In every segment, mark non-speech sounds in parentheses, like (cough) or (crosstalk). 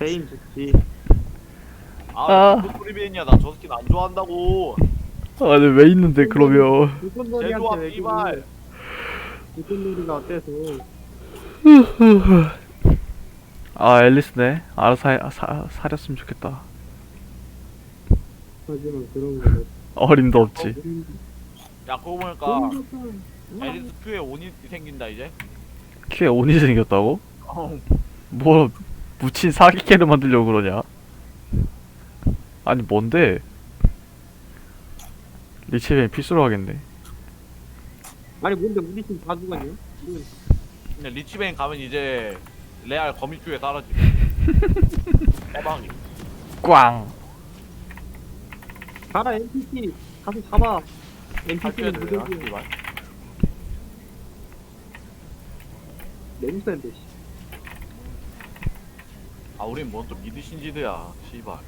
베인 좋지. 아, 아. 무슨 프리베인이야. 나 저 스킨 안 좋아한다고. 아니 왜 있는데 그러면 제조합 왜 이발. 불꽃놀이가 어때서? 아 앨리스네 알아서 하, 사, 사렸으면 좋겠다 하지만 그런 거. 어림도 없지 야, 그거 보니까 에리스 큐에 온이 생긴다 이제. 큐에 온이 생겼다고? 어. 뭐 묻힌 사기캐를 만들려고 그러냐 아니 뭔데 리치벤이 필수로 하겠네 아니 뭔데 우리 팀다 죽었냐? 근데 리치베인 가면 이제 레알 거미줄에 사라지. 대박이. (laughs) 꽝 가라 NPC 가서 잡아. NPC는 센데. 씨. 아, 우린 뭔또 미드 신지드야. 씨발.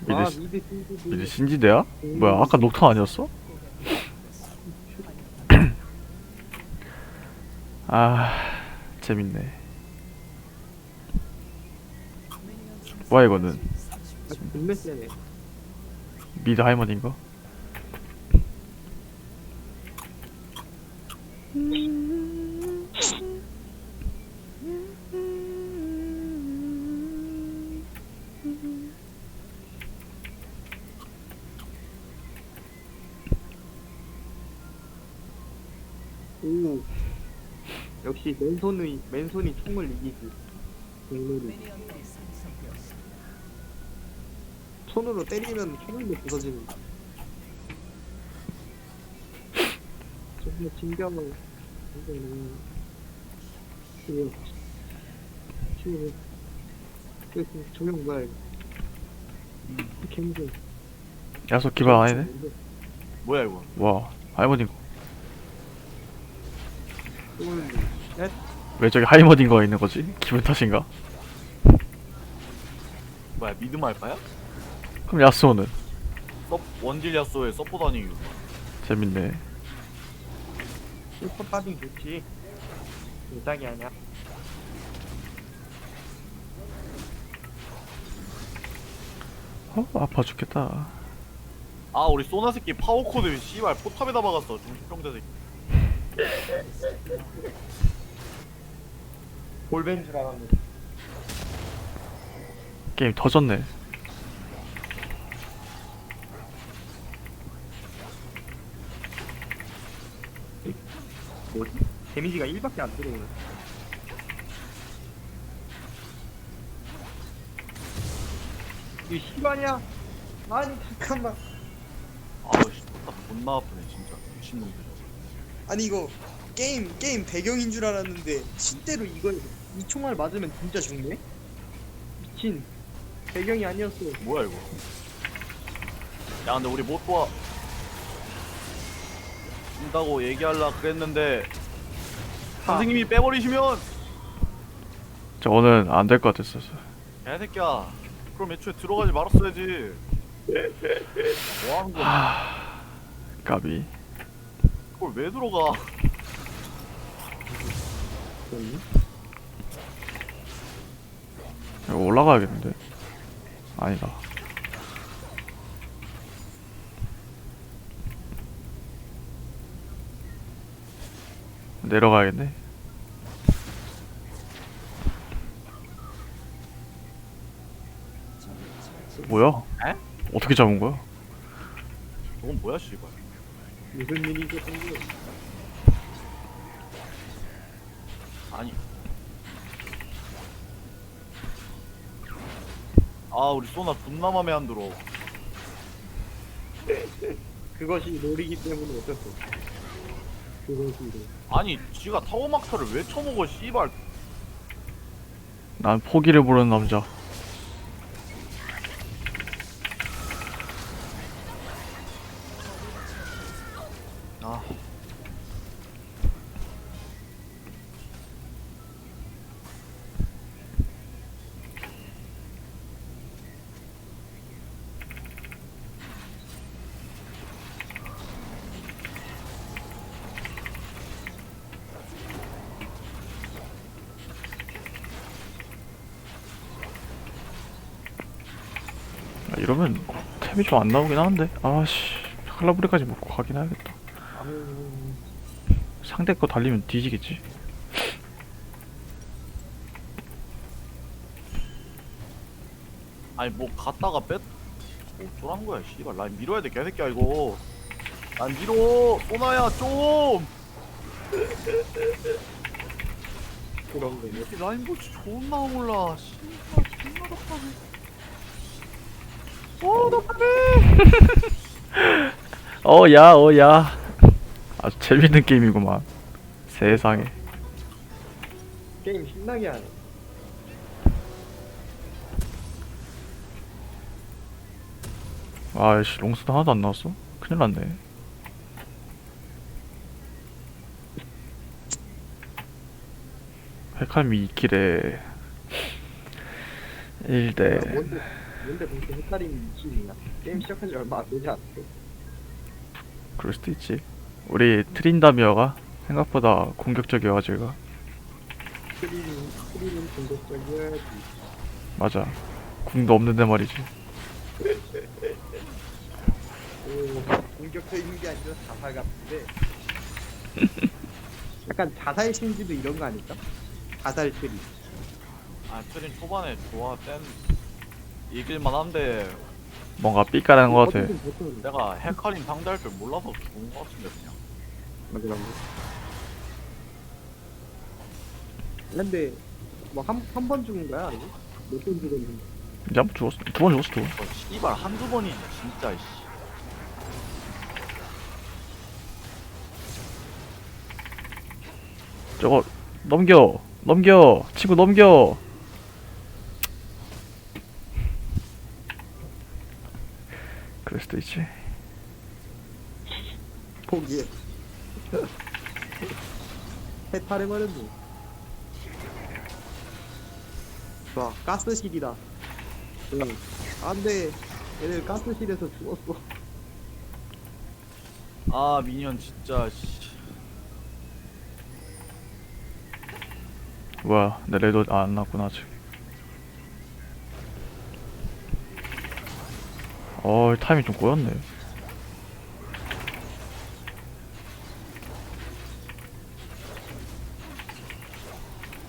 미드 아 시- 미드 신지드. 미드 신지대야? 뭐야 아까 녹턴 아니었어? (clears throat) 아 재밌네 뭐야 이거는 아, 존나 세네. 미드 하이머인가? 오. 역시 맨손이 맨손이 총을 이기지. 공놀이. 손으로 때리면 총알도 부서집니다. 정말 진경을 이거는 쉬워 쉬워 그래서 조용 뭐야 이거 개무서 야속 기반 아니네? 뭐야 이거? 와넷 왜 저기 하이머딩 거 있는 거지? 기분 탓인가? 뭐야 미드 말까야? 그럼 야스오는 서 원질 야소의 서포터니 재밌네 슈퍼 빠딩 좋지 이상이 아니야 어? 아파 죽겠다 아 우리 소나 새끼 파워코드 씨발 포탑에다 박았어 중식병자 새끼 볼벤 줄 알았는데. 게임 터졌네. 뭐지? 데미지가 1밖에 안 들어오네. 이거 시간이야? 아니 잠깐만. 아우씨 포탑 존나 아프네 진짜. 미친놈들 아니 이거 게임 게임 배경인 줄 알았는데 실제로 이걸 이 총알 맞으면 진짜 죽네? 미친. 배경이 아니었어. 뭐야 이거? 야 근데 우리 못 도와. 준다고 얘기할라 그랬는데 선생님이 빼버리시면 저거는 안될 것 같았어 개새끼야. 그럼 애초에 들어가지 말았어야지. 뭐하는 (laughs) 거야 까비 그걸 왜 들어가 (laughs) 이거 올라가야겠는데 아니다 내려가야겠네 뭐야? 에? 어떻게 잡은 거야? 저건 뭐야 씨발 무슨 아니. 아 우리 소나 존나 맘에 안 들어. (laughs) 그것이 롤이기 때문에 어쩔 수 없어. 그것이 롤 아니 지가 타워 막타를 왜 쳐먹어 씨발. 난 포기를 부르는 남자 아. 아. 이러면 탭이 좀 안 나오긴 하는데. 아씨. 칼라브리까지 먹고 가긴 해야겠다. 상대 거 달리면 뒤지겠지? 아니 뭐 갔다가 뺐뭐 어쩌란 거야 씨발. 라인 밀어야 돼 개새끼야 이거. 난 밀어. 소나야 좀. 그런 거 라인 보치 존나 몰라. 씨발 존나 답답해. 어 답답해. (laughs) 어야 어야 아주 재밌는 게임이구만 세상에. 게임 신나게 하네. 아이씨 롱스도 하나도 안 나왔어? 큰일 났네. 헤칼미 2킬에 1대. 뭔데 뭔데 그렇게 헷갈림이 미치냐 게임 시작한 지 얼마 안 되지 않았어? 그럴 수도 있지 우리 트린다미어가 생각보다 공격적이어가지고. 얘가. 스크린 스크린은 공격적이어야지 맞아. 궁도 없는데 말이지. 오 공격적인 게 아니라 자살 같은데. (laughs) 약간 자살 신지도 이런 거 아닐까? 자살 트리 아 트린 초반에 좋아 땐 이길만 한데. 뭔가 삐까라는 것 같아. 어쨌든 보통 내가 헤카림 상대할 줄 몰라서 좋은 거 같은데 그냥 맞아 맞아 근데 뭐한한 번 죽은 거야 아니? 몇번 죽었는데 이제 한번 죽었어. 두 번 죽었어 두 번. 어, 씨발 한두 번이지 진짜 씨. 저거 넘겨. 넘겨. 친구 넘겨. 그럴 수도 있지. 포기해 (laughs) 해탈해버렸네 와 가스실이다. 응. 안 돼 얘들 가스실에서 죽었어. 아 미니언 진짜 씨. 뭐야 내 레드 아, 안 났구나 아직. 어 타이밍 좀 꼬였네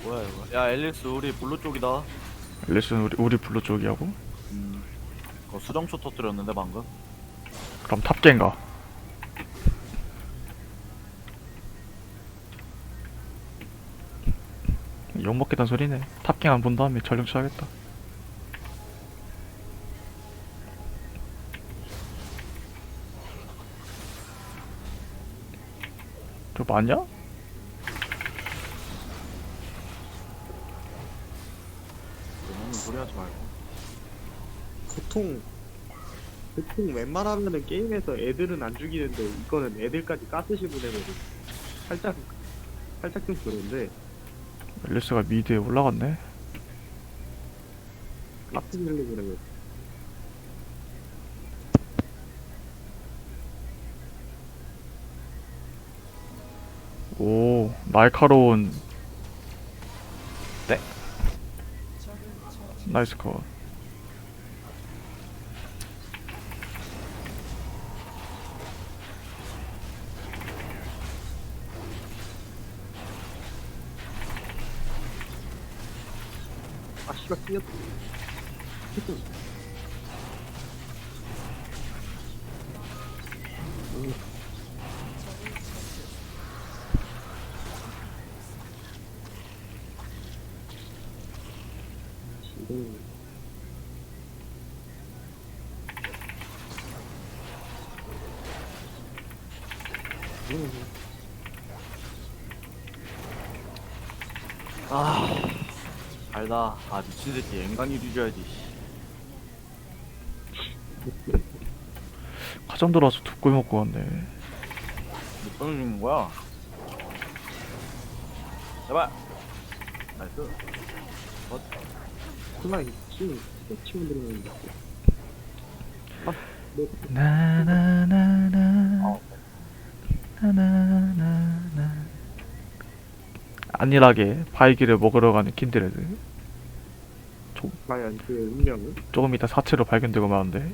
뭐야 이거? 야 앨리스 우리 블루 쪽이다. 레슨 우리 우리 블루 쪽이하고? 음 수정초 터뜨렸는데 방금? 그럼 탑갱가. 욕먹겠다는 소리네. 탑갱 안 본 다음에 전령 쳐야겠다. 저 맞냐? 너 무 소리 하지 말고. 보통 보통 웬만하면은 게임에서 애들은 안 죽이는데 이거는 애들까지 가스실 보내버리 살짝 살짝 좀 그런데. 앨리스가 미드에 올라갔네? 가스실로 보내버리 오 날카로운 나이스 컷. 아 씨발 뛰었 아 알다. 아 미친 새끼. 앵간히 뒤져야지 가정 (laughs) 들어와서 두꺼이 먹고 왔네. 몇 번을 죽는 거야? 제발 나이스 그만 치면 치면 들어오는데 나나나나 나나나나 안일하게 바이기를 먹으러 가는 킨드레드 과연 그 운명은? 조금 이따 사체로 발견되고 마는데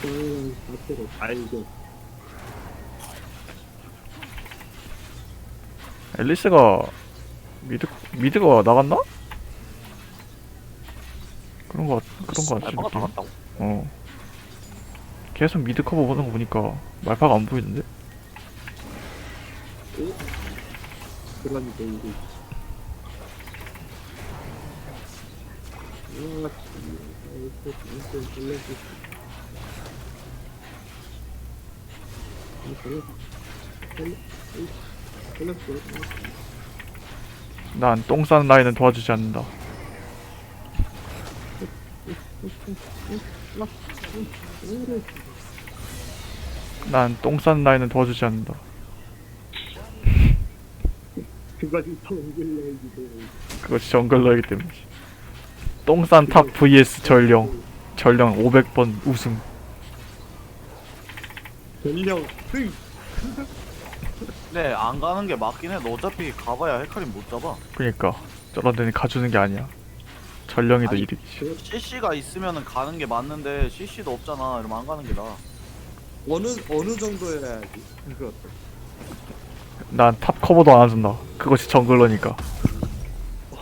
그 자체로 알죠. 앨리스가 미드 미드가 나갔나? 그런 거 같- 그런 거 같지 느낌. 나갔다고? 어 계속 미드 커버 보는 거 보니까 말파가 안 보이는데 그러니까 이게. 아, 난똥 싸는 라인은 도와주지 않는다. 난 똥 싸는 라인은 도와주지 않는다. 그것이 정글러이기 때문이지. 똥싼 탑 vs 전령. 전령 500번 우승. 전령 흥! 네, 안 가는 게 맞긴 해. 너 어차피 가봐야 헤카림 못 잡아. 그니까 저런 데는 가주는 게 아니야 전령이 더 아니, 이득이지 CC가 있으면은 가는 게 맞는데 CC도 없잖아. 이러면 안 가는 게 나아. 어느 어느 정도여야지. 그거 난 탑 커버도 안 해준다 그것이 정글러니까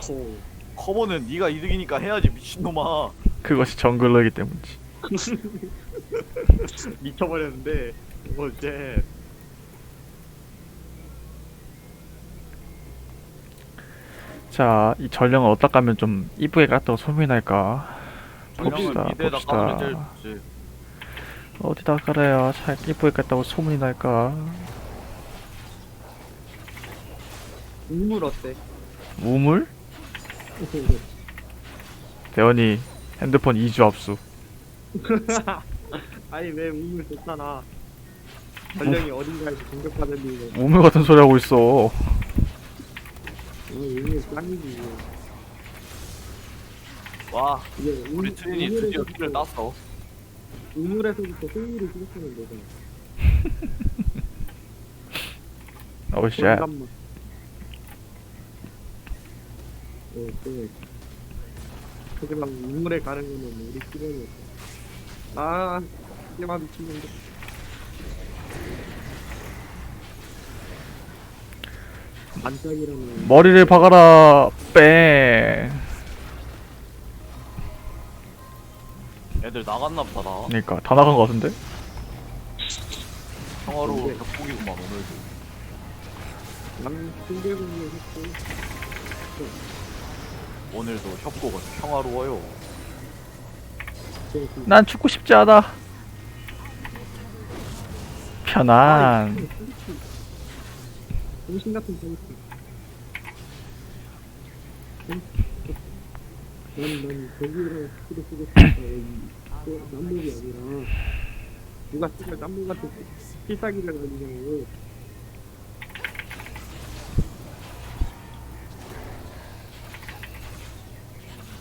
오. 커버는 네가 이득이니까 해야지 미친놈아. 그것이 정글러이기 때문이지 (laughs) 미쳐버렸는데 뭐 이제 자, 이 전령을 어디다 까면 좀 이쁘게 깠다고 소문이 날까? 봅시다, 봅시다. 어디다 깔아야 잘 이쁘게 깠다고 소문이 날까? 우물 어때? 우물? (laughs) 대원이 핸드폰 2주 압수. (laughs) 아니 왜 우물 좋잖아 전령이 어딘가에서 공격받은 일은 우물 같은 소리 하고 있어. 짱이지 와, 이게 우리 우- 트윈이 드디어 우물에서부터- 키를 땄어. 우물에서부터 승리를 시작하는 거잖아. 오 쉣. 잠깐만. 어, 또 하지만 우물에 가는 거는 우리 시간이었어. 아 이게만 미치는데 반짝이라는 머리를 박아라. 뺑. 애들 나갔나 보다 나. 그러니까 다 나간 거 같은데? 평화로 근데- 격폭이구만 오늘도. 난 승계공을 했고 오늘도 협곡은 평화로워요. 난 죽고 싶지 않아. 편안. 정신 같은 정신 난난 거기랑 스킬을 쓰겠다. 이 남목이 아니라 누가 쓰면 남목 같은 필살기를 가지냐고.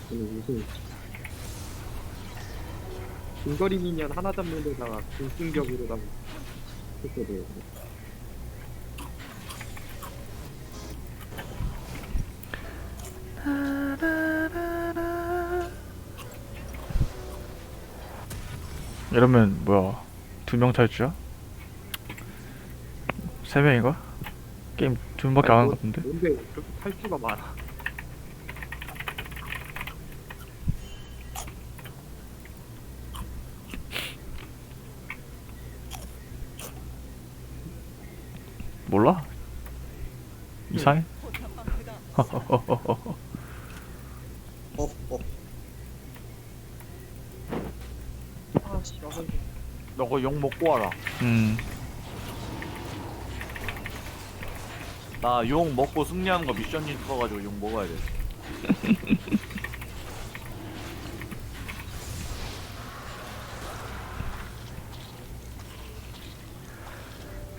저는 무슨 중거리 미니언 하나 잡는 데다가 중승격으로다가 했거든 이러면 뭐야? 두 명 탈주야? 세 명인가? 게임 두 명밖에 안 하는 것 같은데? 뭔데 그렇게 탈수가 많아 몰라? 이상해? (laughs) 어 어. 아씨 나가. 너 그거 욕 먹고 와라. 음. 나 욕 먹고 승리하는 거 미션이 있어가지고 욕 먹어야 돼. (laughs)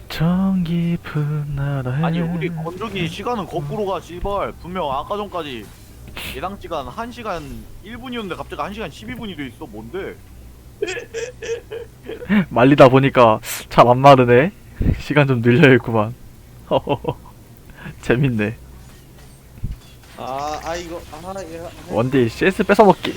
정 깊은 나라에 아니 우리 건조기 시간은 거꾸로 가 씨발 분명 아까 전까지 예상 시간 1시간 1분이었는데 갑자기 1시간 12분이 돼 있어 뭔데? (laughs) 말리다 보니까 잘 안 마르네. 시간 좀 늘려야겠구만. (laughs) 재밌네. 아, 아 이거 아, 예, 아, 원딜 CS 뺏어먹기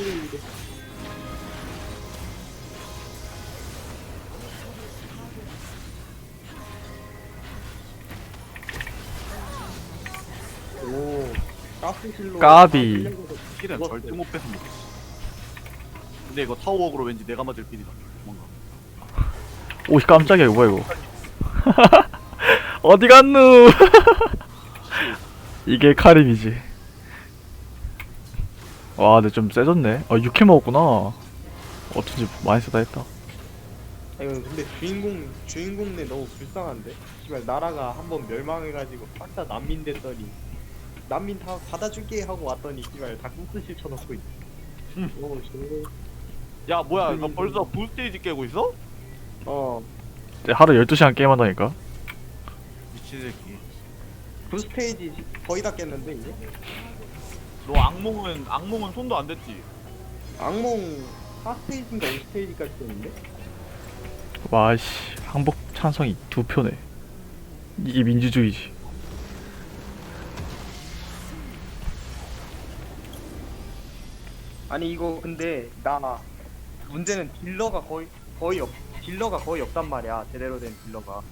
오 가스실로 까비 죽었어요. 절대 못 뺏어 먹어. 근데 이거 타워워크로 왠지 내가 맞을 필이다. 뭔가. 오이 깜짝이야 이거 뭐야 이거 (laughs) 어디 갔누 (laughs) 이게 카림이지 와 근데 좀 세졌네 아 6킬 먹었구나 어쩐지 많이 쓰다 했다 아, 이거 근데 주인공 주인공 네 너무 불쌍한데. 씨발 나라가 한번 멸망해가지고 싹다 난민 됐더니 난민 다 받아줄게 하고 왔더니 씨발 다 국수실 쳐놓고 있. 어, 저거. 야 뭐야 이거 벌써 부스테이지 깨고 있어? 어 하루 12시간 게임한다니까 미친 새끼. 부스테이지 거의 다 깼는데 이제. 너 악몽은 악몽은 손도 안 댔지. 악몽 4스테이지인가 5스테이지까지 깼는데. 와씨 항복 찬성이 두 표네 이게 민주주의지 아니 이거 근데 나 문제는 딜러가 거의 거의 없 딜러가 거의 없단 말이야. 제대로 된 딜러가